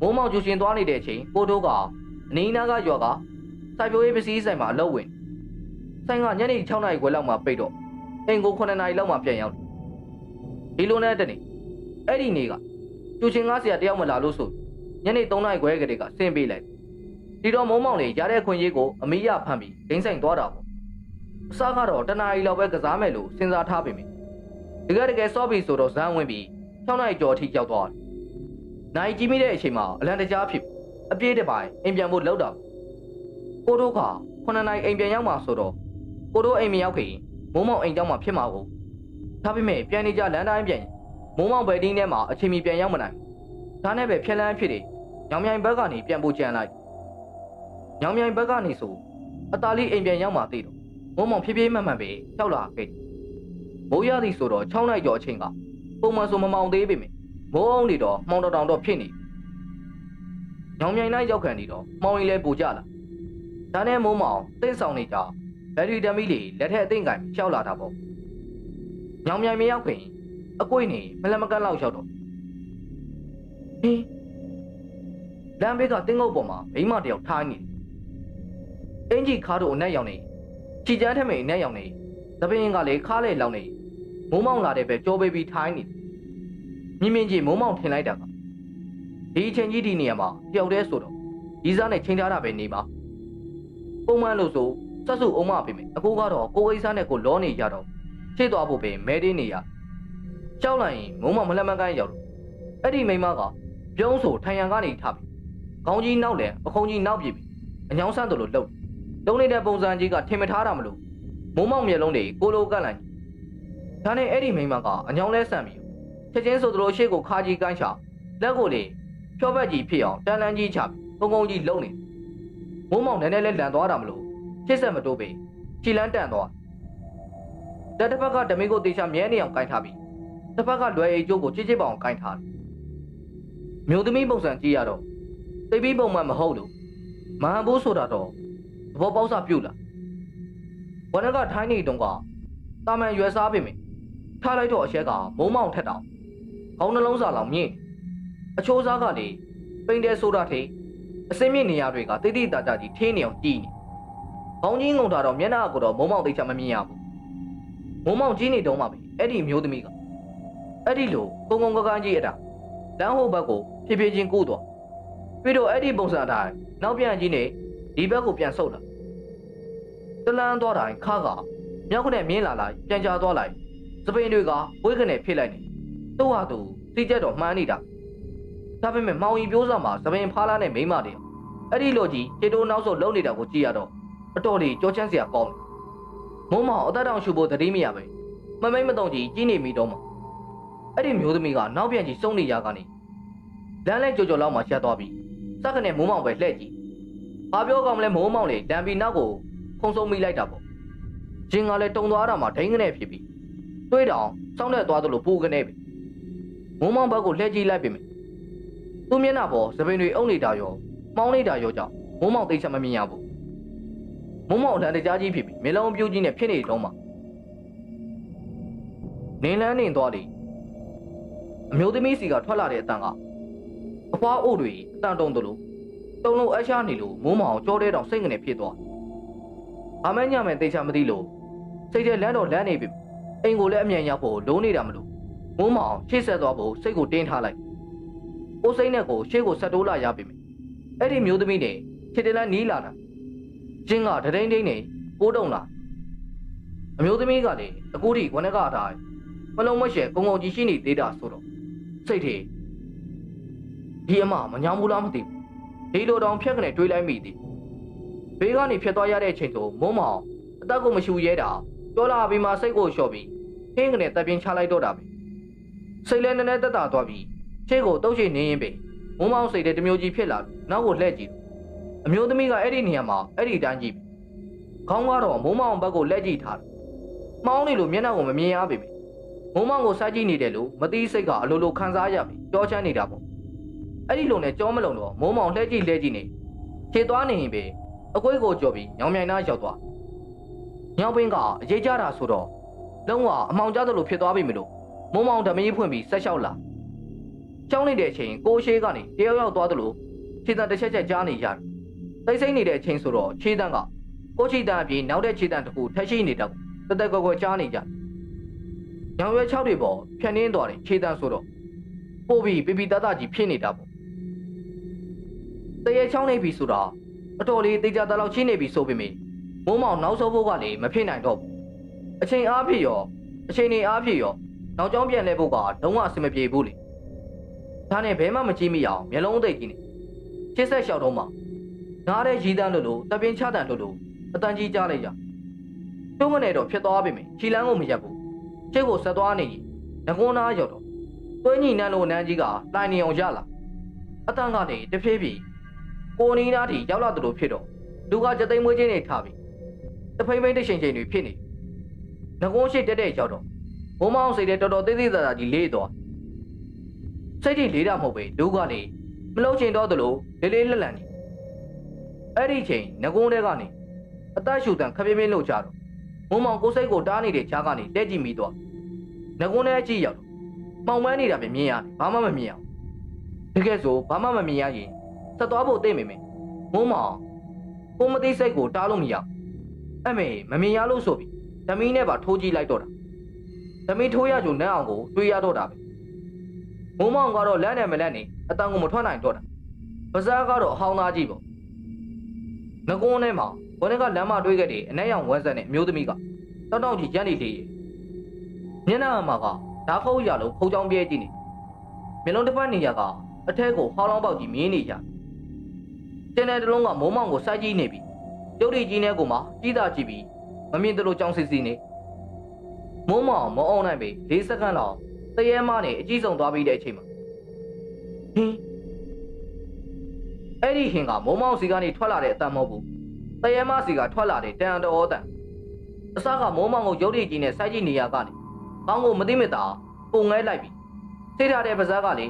မိုးမောင်ကျူရှင်သွားနေတဲ့အချိန်ကိုတို့ကအနီးနားကရွာကစိုက်ပျိုးရေးပစ္စည်းဆိုင်မှာအလုပ်ဝင်ဆိုင်ကညနေ6နာရီခွဲလောက်မှပိတ်တော့အိမ်ကို9နာရီလောက်မှပြန်ရောက်တယ်ဒီလိုနဲ့တနေ့အဲ့ဒီနေ့ကကျူရှင်ငါးဆရာတယောက်မလာလို့ဆို ညနေ3နာရီခွဲကလေးကဆင်းပေးလိုက်ဒီတော့မိုးမောင်လေးရတဲ့ခွင့်ရေးကိုအမိရဖမ်းပြီးဒိန်းဆိုင်သွားတာပေါ့အစားကတော့တနာရီလောက်ပဲကစားမယ်လို့စဉ်းစားထားပေမယ့်တကယ်တကယ်စောပြီဆိုတော့ဇန်းဝင်ပြီး6နာရီကျော်အထိရောက်သွားတယ်နိုင်ကြီးမိတဲ့အချိန်မှာအလံတကြားဖြစ်အပြည့်တစ်ပိုင်းအိမ်ပြန်ဖို့လောက်တာကိုတို့က9နာရီအိမ်ပြန်ရောက်မှဆိုတော့ကိုတို့အိမ်မရောက်ခင်မိုးမောင်အိမ်ကြောင်းမှာဖြစ်မှာကိုဒါပေမဲ့ပြန်နေကြလမ်းတိုင်းပြန်မိုးမောင်ဘယ်တင်းထဲမှာအချိန်မီပြန်ရောက်မနိုင် ဒါနဲ့ပဲဖြက်လန်းဖြစ်တယ်ညောင်မြိုင်ဘက်ကနေပြန်ဖို့ကြံလိုက်ညောင်မြိုင်ဘက်ကနေဆိုအသားလေးအိမ်ပြန်ရောက်မှသိတော့မိုးမောင်ဖြည်းဖြည်းမှန်မှန်ပဲကြောက်လာခဲ့တယ်မိုးရသည်ဆိုတော့6နိုင်ကျော်အချိန်ကပုံမှန်ဆိုမမောင်သေးပေမယ့်မိုးအောင်နေတော့မှောင်တောင်တောင်တော့ဖြစ်နေညောင်မြိုင်နိုင်ရောက်ခံနေတော့မှောင်ရင်လဲပူကြလာဒါနဲ့မိုးမောင်သိဆောင်နေကြဘယ်ရီတမီလေးလက်ထက်အသိင်ကင်ရှောက်လာတာပေါ့ညောင်မြိုင်မရောက်ခင်အကွိနေမလမကန်းလောက်ရောက်တော့ ဟင်းလမ်းဘေးကတင်းငုတ်ပေါ်မှာမိမတယောက်ထားနေအင်ကြီးခါတို့အနက်ရောင်နေချီကျန်းထမိန်အနက်ရောင်နေသပင်းကလည်းခါလေလောင်နေမိုးမောင်လာတဲ့ပဲကြောပေးပြီးထိုင်းနေမြင်မြင်ကြီးမိုးမောင်ထင်လိုက်တာကဒီအချိန်ကြီးဒီနေရာမှာတယောက်တည်းဆိုတော့ဒီစားနဲ့ချိန်ထားတာပဲနေပါပုံမှန်လို့ဆိုစက်စုအုံမပေးမယ်အကိုကတော့ကိုကိစ္စနဲ့ကိုလောနေကြတော့ရှေ့သွားဖို့ပဲမဲတင်းနေရကြောက်လိုက်ရင်မုံမမလှမ်းမကန်းရောက်တော့အဲ့ဒီမိမက ပြုံးဆိုထိုင်ရန်ကနေထပြီခေါင်းကြီးနောက်လဲပခုံးကြီးနောက်ပြေပြီအညောင်းဆန်းတို့လိုလှုပ်တုံးနေတဲ့ပုံစံကြီးကထင်မထားတာမလို့မုံမောင်မျက်လုံးတွေကိုလိုကန့်လိုက်ဒါနဲ့အဲ့ဒီမိမကအညောင်းလဲဆန့်ပြီးချက်ချင်းဆိုသလိုရှေ့ကိုခါကြီးကန်းချလက်ကိုလေဖြောဘက်ကြီးဖြစ်အောင်တန်လန်းကြီးချပြီးပုံကုန်းကြီးလုံနေမုံမောင်နည်းနည်းလဲလန်သွားတာမလို့ချစ်ဆက်မတိုးပေခြိလန်းတန်သွားတက်တစ်ဖက်ကဓမီကိုတေချာမြဲနေအောင်ကင်ထားပြီးတစ်ဖက်ကလွယ်အိတ်ကျိုးကိုချစ်ချစ်ပအောင်ကင်ထားတယ် မျိုးသမီးပုံစံကြည့်ရတော့သိပြီးပုံမှန်မဟုတ်လို့မဟန်ဘူးဆိုတာတော့သဘောပေါက်စပြုတ်လာဝနကထိုင်းနေတုန်းကတာမန်ရွယ်စားပြီမေထားလိုက်တော့အရှက်ကမုံမောင်ထက်တောင်ခေါင်းနှလုံးစာလောင်မြင့်အချိုးစားကလေပိန်တဲဆိုတာထိအစင်းမြင့်နေရတွေကတိတိတတာကြီးထင်းနေအောင်ကြည်နေခေါင်းကြီးငုံတာတော့မျက်နှာကတော့မုံမောင်သိချာမမြင်ရဘူးမုံမောင်ကြီးနေတုန်းမှပဲအဲ့ဒီမျိုးသမီးကအဲ့ဒီလိုကုံကုံကကန်းကြီးအတာလမ်းဟိုဘက်ကို ဖြည်းဖြည်းချင်းကူးသွားပြီးတော့အဲ့ဒီပုံစံအတိုင်းနောက်ပြန်ကြီးနေဒီဘက်ကိုပြန်ဆုတ်လာတလန်းသွားတိုင်းခါကမြောက်ခနဲ့မြင်းလာလိုက်ပြန်ချသွားလိုက်စပိန်တွေကဝိတ်ခနဲ့ဖြစ်လိုက်နေသူ့ဟာသူစီးကြက်တော့မှန်းနေတာဒါပေမဲ့မောင်ကြီးပြိုးစားမှာသပင်ဖားလာတဲ့မိန်းမတွေအဲ့ဒီလိုကြီးခြေတိုးနောက်ဆုတ်လုံနေတာကိုကြည့်ရတော့အတော်လေးကြောချမ်းစရာကောင်းတယ်မုံမောင်အသက်တောင်ရှူဖို့တတိမရပဲမမိတ်မတော့ကြီးကြီးနေမိတော့မှာအဲ့ဒီမျိုးသမီးကနောက်ပြန်ကြီးစုံနေရကနေ လမ်းလဲကြော်ကြော်လောက်မှရှက်သွားပြီးစက္ကနဲ့မိုးမောင်ပဲလှဲ့ကြည့်ဘာပြောကောင်းမလဲမိုးမောင်လေလမ်းပြီးနောက်ကိုဖုံဆုံးမိလိုက်တာပေါ့ဂျင်းကလည်းတုံသွားတာမှဒိန်းကနေဖြစ်ပြီးတွေးတောင်စောင်းတဲ့သွားသလိုပူကနေပြီမိုးမောင်ဘက်ကိုလှဲ့ကြည့်လိုက်ပြီမယ်သူ့မျက်နှာပေါ်သပင်တွေအုပ်နေတာရောမောင်းနေတာရောကြောင့်မိုးမောင်သိချင်မမြင်ရဘူးမိုးမောင်အလံတကြားကြီးဖြစ်ပြီးမေလုံးပြူးကြီးနဲ့ဖြစ်နေတော့မှနေလန်းနေသွားတယ်အမျိုးသမီးစီကထွက်လာတဲ့အတန်က အဖွားအို့တွေအတန်တုံတလို့တုံလုံးအရှားနေလို့မိုးမောင်ကြောတဲ့တောင်စိတ်ငနေဖြစ်သွားအမညမဲ့သိချမသိလို့စိတ်ထဲလန်းတော့လန်းနေပြီအိမ်ကိုလည်းအမြန်ရောက်ဖို့လုံးနေတာမလို့မိုးမောင်ရှေ့ဆက်သွားဖို့စိတ်ကိုတင်းထားလိုက်ကိုစိတ်နဲ့ကိုရှေ့ကိုဆက်တိုးလာရပြီမယ်အဲ့ဒီမျိုးသမီးနဲ့ခြေတလန်းနီးလာတာကျင်းကတဒိန်ဒိန်နဲ့ပိုးတုံလာအမျိုးသမီးကလည်းအကူတီခွနဲ့ကအတိုင်းမလုံးမရှဲကုံကုံကြီးရှိနေသေးတာဆိုတော့စိတ်ထဲ ဒီအမမညောင်းဘူးလားမသိဘူးဒီလိုတောင်ဖြက်ကနေတွေးလိုက်မိသည်ဘေးကနေဖြတ်သွားရတဲ့အချိန်ဆိုမုံမောင်အသက်ကိုမရှူရဲတာကြောလာပြီးမှစိတ်ကိုလျှော့ပြီးဟင်းကနေတပ်ပြင်းချလိုက်တော့တာပဲစိတ်လည်းနည်းနည်းတက်တာသွားပြီးရှေ့ကိုတုတ်ရှိနေရင်ပဲမုံမောင်စိတ်တဲ့တမျိုးကြီးဖြစ်လာပြီးနောက်ကိုလှည့်ကြည့်အမျိုးသမီးကအဲ့ဒီနေရာမှာအဲ့ဒီတန်းကြည့်ပြီခေါင်းကတော့မုံမောင်ဘက်ကိုလက်ကြည့်ထားတယ်မောင်းနေလို့မျက်နှာကိုမမြင်ရပေမယ့်မုံမောင်ကိုစိုက်ကြည့်နေတယ်လို့မသိစိတ်ကအလိုလိုခံစားရပြီကြောချမ်းနေတာပေါ့ အဲ့ဒီလိုနဲ့ကြောမလုံတော့မုံမောင်လှည့်ကြည့်လှည့်ကြည့်နေခြေသွားနေရင်ပဲအကွေးကိုကြော်ပြီးညောင်မြိုင်နာရောက်သွားညောင်ပင်းကအရေးကြတာဆိုတော့လုံးဝအမောင်ကြသလိုဖြစ်သွားပြီမလို့မုံမောင်ဓမီးဖွင့်ပြီးဆက်လျှောက်လာကြောင်းနေတဲ့အချိန်ကိုရှိကနေတယောက်ယောက်သွားသလိုခြေတံတစ်ချက်ချက်ကြားနေရတယ်တိတ်ဆိတ်နေတဲ့အချိန်ဆိုတော့ခြေတံကကိုချီတံအပြင်နောက်တဲ့ခြေတံတစ်ခုထက်ရှိနေတော့တသက်ကောကောကြားနေကြညောင်ရွယ်6တွေပေါ်ဖြန်နှင်းသွားတယ်ခြေတံဆိုတော့ပို့ပြီးပြပြတတ်တကြီးဖြစ်နေတာပေါ့ တရေချောင်းနေပြီဆိုတာအတော်လေးတေချာတလောက်ချင်းနေပြီဆိုပေမယ့်မိုးမောင်နောက်ဆုံးဖို့ကလည်းမဖြစ်နိုင်တော့ဘူးအချိန်အားဖြည့်ရောအချိန်နေအားဖြည့်ရောနောက်ကျောင်းပြန်လဲဖို့ကလုံးဝအဆင်မပြေဘူးလေဒါနဲ့ဘဲမှမကြည့်မိအောင်မျက်လုံးသိပ်ကြီးနေချစ်ဆက်လျှောက်တော့မှနားတဲ့ရီးတန်းလို့လို့တပင်းချတန်လို့လို့အတန်ကြီးကြားလိုက်ရကျုံးကနေတော့ဖြစ်သွားပြီမယ်ခြီလန်းကိုမရက်ဘူးချစ်ကိုဆက်သွားနေရင်ငကုန်းသားရောက်တော့သွေးညီနန်းလို့နန်းကြီးကတိုင်နေအောင်ရလာအတန်ကနေတဖြည်းဖြည်း ကိုနီနာတီရောက်လာတယ်လို့ဖြစ်တော့လူကကြသိမ်းမွေးချင်းနေထားပြီတဖိမ့်ဖိမ့်တရှင်ချင်းတွေဖြစ်နေငကုန်းရှိတက်တဲ့ရောက်တော့ဘုံမောင်စိတ်တဲ့တော်တော်သေးသေးသားသားကြီးလေးသွားစိတ်ကြီးလေးတာမဟုတ်ပဲလူကလေမလုံးချင်တော့သလိုလေးလေးလက်လန်နေအဲ့ဒီချိန်ငကုန်းတဲကနေအသက်ရှူတန်ခပြင်းပြင်းလှုပ်ကြတော့မုံမောင်ကိုစိတ်ကိုတားနေတဲ့ခြားကနေလက်ကြည့်မိသွားငကုန်းတဲအကြည့်ရောက်တော့မှောင်မန်းနေတာပဲမြင်ရတယ်ဘာမှမမြင်အောင်တကယ်ဆိုဘာမှမမြင်ရရင် ဆက်သွားဖို့သိမိမယ်မုံမောင်ကိုမသိစိတ်ကိုတားလို့မရအမေမမြင်ရလို့ဆိုပြီးဓမီနဲ့ပါထိုးကြည့်လိုက်တော့တာဓမီထိုးရကြုံနန်းအောင်ကိုတွေးရတော့တာပဲမုံမောင်ကတော့လမ်းနဲ့မလန့်နေအတန်ကိုမထွက်နိုင်တော့တာပါဇာကတော့အဟောင်းသားကြီးပေါ့ငကုန်းထဲမှာဘွန်းကလမ်းမတွေးခဲ့တဲ့အနက်ရောင်ဝက်ဆက်နဲ့အမျိုးသမီးကတောက်တောက်ကြီးကြမ်းနေလေမျက်နှာမှာကဓာတ်ခုတ်ရလို့ခုတ်ချောင်းပြဲကြည့်နေမျက်လုံးတစ်ဖက်နေရကအထက်ကိုဟောင်းလောင်းပေါက်ကြီးမြင်းနေကြတ င်းတဲ့တလုံးကမိုးမောင်ကိုစိုက်ကြည့်နေပြီကျုပ်ရီကြီးနဲ့ကိုမှကြီးတာကြည့်ပြီးမမြင်တလို့ကြောင်စစ်စီနေမိုးမောင်မအောင်နိုင်ပြီ၄စက္ကန့်လောက်တရေမနဲ့အကြီးဆုံးသွားပြီးတဲ့အချိန်မှာဟင်းအဲ့ဒီဟင်ကမိုးမောင်စီကနေထွက်လာတဲ့အတန်မဟုတ်ဘူးတရေမစီကထွက်လာတဲ့တန်တော်တန်အစကမိုးမောင်ကိုရုပ်ရည်ကြီးနဲ့စိုက်ကြည့်နေရကနေကောင်းကိုမသိမသာပုံငဲလိုက်ပြီးထိထားတဲ့ပါဇက်ကလေ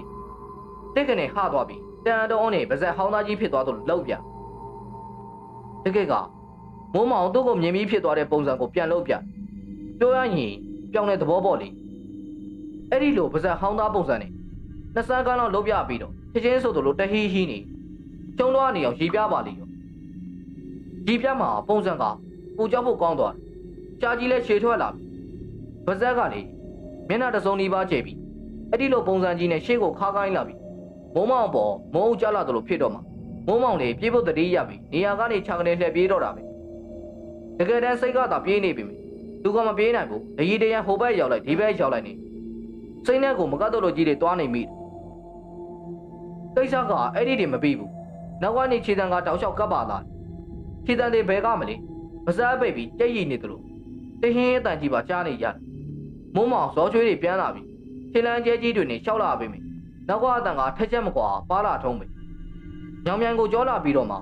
တစ်ကနေဟသွားပြီး တန်တော်နဲ့ပါဇက်ဟောင်းသားကြီးဖြစ်သွားတော့လောက်ပြတကယ်ကမိုးမောင်သူ့ကိုမြင်ပြီးဖြစ်သွားတဲ့ပုံစံကိုပြန်လုပ်ပြပြောရရင်ပြောင်းတဲ့သဘောပေါ့လေအဲ့ဒီလိုပါဇက်ဟောင်းသားပုံစံနဲ့နှစ်ဆန်းကန်းလောက်လုပ်ပြပြီးတော့ချက်ချင်းဆိုသလိုတဟီးဟီးနေကျုံတော့နေအောင်ရေပြပါလေရောဒီပြမှာပုံစံကပူကြောက်ဖို့ကောင်းသွားတယ်ရှားကြီးလဲခြေထွက်လာပြီပါဇက်ကလေမျက်နှာတစ်စုံနီးပါးကျဲပြီးအဲ့ဒီလိုပုံစံကြီးနဲ့ရှေ့ကိုခါကိုင်းလာပြီ မုံမောင်ပေါ်မုံဦးကြလာသလိုဖြစ်တော့မှာမုံမောင်လေပြေးဖို့တတိရပြီနေရာကနေခြံကနေလှည့်ပြေးတော့တာပဲတကယ်တမ်းစိတ်ကသာပြေးနေပြီမယ်သူကမပြေးနိုင်ဘူးတရီတရန်ဟိုဘက်ရောက်လိုက်ဒီဘက်ရောက်လိုက်နေစိတ်နဲ့ကိုမကတ်တော့လို့ကြီးတွေတွားနေမိတယ်ကိစ္စကအဲ့ဒီတွေမပြီးဘူးနောက်ကနေခြေတံကတောက်လျှောက်ကပ်ပါလာခြေတံတွေဘဲကမလဲပါစားပိတ်ပြီးကြက်ရည်နေသလိုတဟင်းအတန်ကြီးပါကြားနေရတယ်မုံမောင်ဇောချွေးတွေပြန်လာပြီခြေလန်းကျဲကြီးတွေနဲ့ရှောက်လာပြီမယ် နောက်က အတန်ကထက်ချက်မကွာပါလာထုံးပြီညောင်မြိုင်ကိုကြောလာပြီးတော့မှ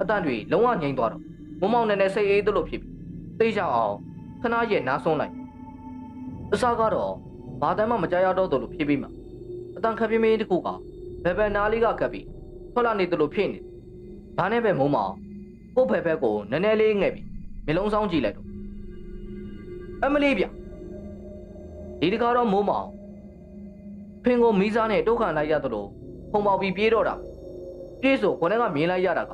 အတန်တွေလုံးဝငြိမ်သွားတော့မုံမောင်နဲ့နဲ့စိတ်အေးသလိုဖြစ်ပြီးသိကြအောင်ခဏရဲ့နားဆုံးလိုက်အစားကတော့ဘာတမ်းမှမကြရတော့သလိုဖြစ်ပြီးမှအတန်ခပ်ပြင်းပြင်းတစ်ခုကဘယ်ဘယ်နားလေးကကပ်ပြီးထွက်လာနေသလိုဖြစ်နေဒါနဲ့ပဲမုံမောင်ကို့ဖယ်ဖက်ကိုနည်းနည်းလေးငဲ့ပြီးမျိုးလုံးဆောင်ကြည့်လိုက်တော့အမလေးဗျဒီတကားတော့မိုးမောင် ဖင်ကိုမီးစားနဲ့တုတ်ခံလိုက်ရသလိုဖုံပေါက်ပြီးပြေးတော့တာပြေးဆိုခေါင်းကမြင်လိုက်ရတာက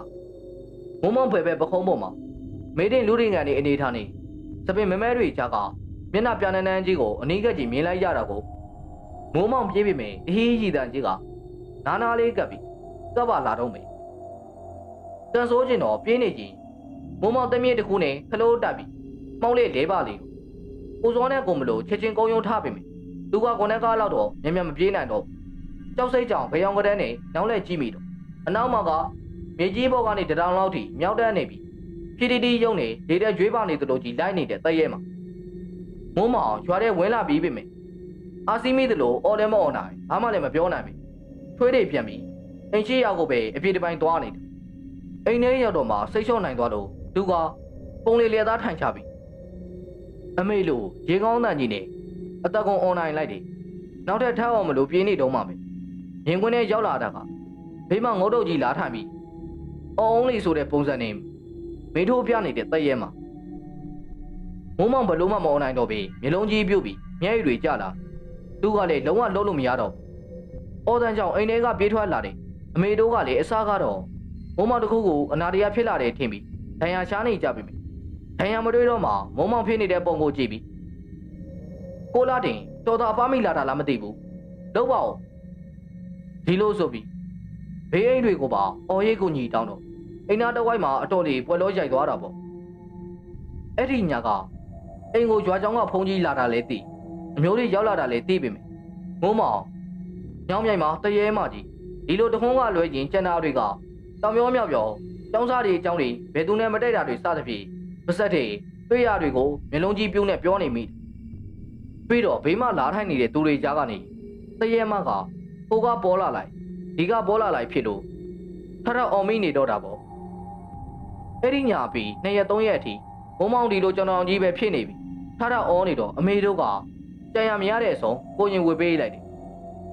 မိုးမောင်ဖယ်ဖက်ပခုံးပေါ်မှာမေးတဲ့လူတွေငံနေအနေထားနေစပင်မဲမဲတွေကြားကမျက်နှာပြနန်းနန်းကြီးကိုအနီးကပ်ကြီးမြင်လိုက်ရတာကိုမိုးမောင်ပြေးပြီမယ်အဟီးကြီးတန်ကြီးကနားနာလေးကပ်ပြီးကပ်ပါလာတော့မယ်တန်ဆိုးကျင်တော့ပြေးနေကြီးမိုးမောင်တမီးတစ်ခုနဲ့ခလို့တက်ပြီးမောင်းလေးလဲပါလေးကိုစောနဲ့ကိုမလို့ချက်ချင်းကုန်းယုံထားပြီမယ် သူကခုနှစ်ကားလောက်တော့မြန်မြန်မပြေးနိုင်တော့ကြောက်စိတ်ကြောင့်ဘယောင်ကတန်းနဲ့နောက်လဲကြည့်မိတော့အနောက်မှာကမြေကြီးဘော်ကနေတထောင်လောက်ထိမြောက်တန်းနေပြီဖြီတီတီရုံနေလေတဲ့ကျွေးပါနေသလိုကြီးလိုက်နေတဲ့တည့်ရဲမှာမိုးမအောင်ရွာထဲဝင်လာပြီးပြီမယ်အာစီမိသလိုအော်လည်းမအော်နိုင်ဘာမှလည်းမပြောနိုင်ပြီထွေးတွေပြန်ပြီးအိမ်ရှိရောက်ကိုပဲအပြေတပိုင်းသွားနေတယ်အိမ်ထဲရောက်တော့မှစိတ်လျှော့နိုင်သွားတော့သူကပုံလေလျက်သားထိုင်ချပြီအမေလိုရေကောင်းတန်ကြီးနဲ့ အသက်ကုန်အွန်လိုင်းလိုက်တယ်နောက်ထပ်ထပ်အောင်မလို့ပြေးနေတော့မှပဲရင်ခွင်းထဲရောက်လာတာကဘေးမှာငုတ်တုတ်ကြီးလာထိုင်ပြီးအော်အောင်လေးဆိုတဲ့ပုံစံနဲ့မေထိုးပြနေတဲ့တည့်ရဲမှာမုံမောင်ဘလို့မှမအွန်လိုင်းတော့ပြီမျိုးလုံးကြီးပြုတ်ပြီးမျက်ရည်တွေကျလာသူကလည်းလုံးဝလုံးလို့မရတော့ဘူးအော်တန်ကြောင့်အိမ်ထဲကပြေးထွက်လာတယ်အမေတို့ကလည်းအစားကတော့မုံမောင်တစ်ခုကိုအနာတရာဖြစ်လာတယ်ထင်ပြီးဒဏ်ရာရှားနေကြပြီမယ်ဒဏ်ရာမတွေးတော့မှမုံမောင်ဖြစ်နေတဲ့ပုံကိုကြည့်ပြီး ကိုလာတင်တော်တော်အပားမိလာတာလားမသိဘူးလုံးပါဦးဒီလိုဆိုပြီးဘေးအိမ်တွေကိုပါအော်ရိတ်ကိုညီတောင်းတော့အိမ်နာတစ်ဝိုက်မှာအတော်လေးပွဲလောရိုက်သွားတာပေါ့အဲ့ဒီညကအိမ်ကိုကြွားချောင်းကဖုန်ကြီးလာတာလဲသိအမျိုးတွေရောက်လာတာလဲသိပြီမယ်မုံမောင်ညောင်မြိုင်မှာတရေမကြီးဒီလိုတခုံးကလွဲရင်ကျန်တာတွေကတောင်ပြောမြောက်ပြောကျောင်းစားတွေအကြောင်းတွေဘယ်သူနဲ့မတိုက်တာတွေစသဖြင့်ပါဆက်တွေတွေ့ရတွေကိုမျက်လုံးကြီးပြုံးနဲ့ပြောနေမိပြီး တော့ဘေးမှာလာထိုင်နေတဲ့သူတွေကြားကနေတရေမကဟိုကပေါ်လာလိုက်ဒီကပေါ်လာလိုက်ဖြစ်လို့ထထအောင်မိနေတော့တာပေါ့အဲ့ဒီညာပြီးနှစ်ရက်သုံးရက်အထိဘုံမောင်ဒီလိုကျွန်တော်ကြီးပဲဖြစ်နေပြီထထအောနေတော့အမေတို့ကကြံရမရတဲ့အဆုံးကိုရင်ဝေပေးလိုက်တယ်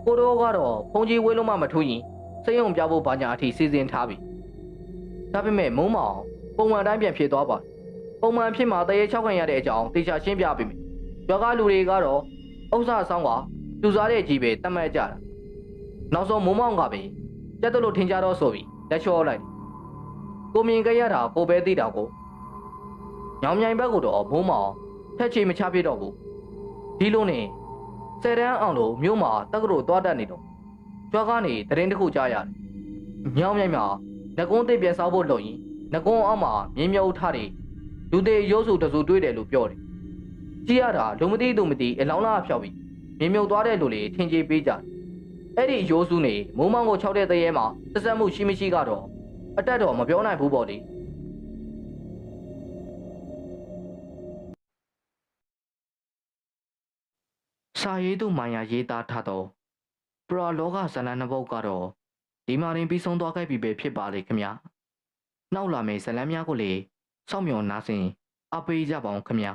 ကိုတို့ကတော့ဖုန်ကြီးဝေးလုံးမှမထူးရင်စိတ်ုံပြဖို့ဘာညာအထိစီစဉ်ထားပြီဒါပေမဲ့မုံမောင်ပုံမှန်တိုင်းပြန်ဖြစ်သွားပါပုံမှန်ဖြစ်မှာတရေ၆ခံရတဲ့အကြောင်းတေချာရှင်းပြပေးမယ် ရွာကလူတွေကတော့ဥစ္စာဆောင်ကလူစားတဲ့ကြီးပဲတတ်မှတ်ကြတာနောက်ဆုံးမုံမောင်ကပဲကြက်တလို့ထင်ကြတော့ဆိုပြီးလက်လျှောလိုက်တယ်ကိုမြင်ကြရတာကိုပဲသိတာကိုညောင်မြိုင်ဘက်ကတော့ဘုံမောင်ထက်ချေမချဖြစ်တော့ဘူးဒီလိုနဲ့ဆယ်တန်းအောင်လို့မြို့မှာတက္ကသိုလ်သွားတတ်နေတော့ကြွားကနေတရင်တစ်ခုကြားရတယ်။မြောင်းမြိုင်မှာငကုံးသိပ်ပြန်စားဖို့လုပ်ရင်ငကုံးအောက်မှာမြင်းမြုပ်ထားတယ်လူသေးရိုးစုတစုတွေးတယ်လို့ပြောတယ်။ ကြည့်ရတာလူမသိသူမသိအလောင်းလားဖျောက်ပြီးမြင်းမြုပ်သွားတဲ့လူတွေထင်ကြေးပေးကြတယ်။အဲ့ဒီရိုးစုနေမိုးမောင်ကိုခြောက်တဲ့တရေမှာဆက်ဆက်မှုရှိမရှိကတော့အတက်တော့မပြောနိုင်ဘူးပေါ့လေ။စာရေးသူမိုင်ယာရေးသားထားတော့ပရောလောကဇလန်နှစ်ပုတ်ကတော့ဒီမှာရင်ပြီးဆုံးသွားခဲ့ပြီပဲဖြစ်ပါလေခင်ဗျာနောက်လာမယ့်ဇလန်များကိုလည်းစောင့်မျှော်နားဆင်အပေးကြပါအောင်ခင်ဗျာ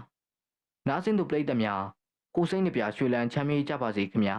နားဆင်သူပရိသတ်များကိုစိတ်နှပြရွှေလန်းချမ်းမြေ့ကြပါစေခင်ဗျာ